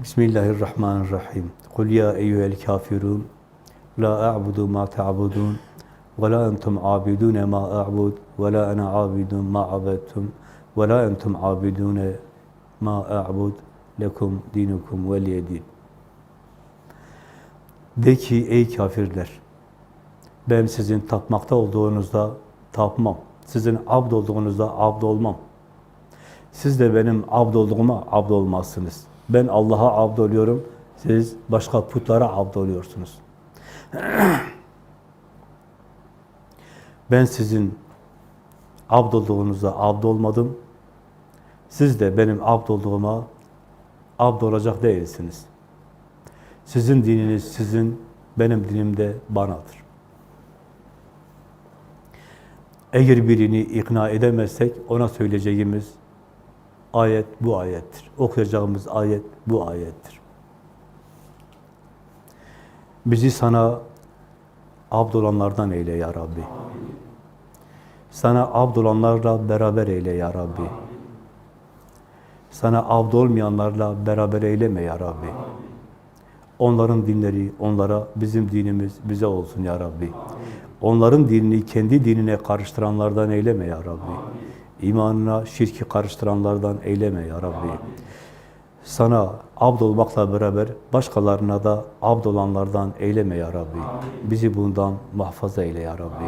Bismillahirrahmanirrahim. Kul ya eyyuhel kafirun la a'budu ma ta'budun ve la entum abidun ma a'bud ve la ana abidun ma abadtum ve la entum abidun ma a'bud lekum dinukum veliyedin. De ki ey kafirler ben sizin tapmakta olduğunuzda tapmam. Sizin abd olduğunuzda abd olmam. Siz de benim abd olduğuma abd olmazsınız. Ben Allah'a abd oluyorum, siz başka putlara abd oluyorsunuz. Ben sizin abd olduğunuzda abd olmadım. Siz de benim abd olduğuma abd olacak değilsiniz. Sizin dininiz sizin, benim dinim de banadır. Eğer birini ikna edemezsek ona söyleyeceğimiz ayet bu ayettir. Okuyacağımız ayet bu ayettir. Bizi sana abd olanlardan eyle ya Rabbi. Sana abd olanlarla beraber eyle ya Rabbi. Sana abd olmayanlarla beraber eyleme ya Rabbi. Onların dinleri onlara, bizim dinimiz bize olsun ya Rabbi. Onların dinini kendi dinine karıştıranlardan eyleme ya Rabbi. İmanına şirki karıştıranlardan eyleme ya Rabbi. Sana abd olmakla beraber başkalarına da abd olanlardan eyleme ya Rabbi. Bizi bundan muhafaza eyle ya Rabbi.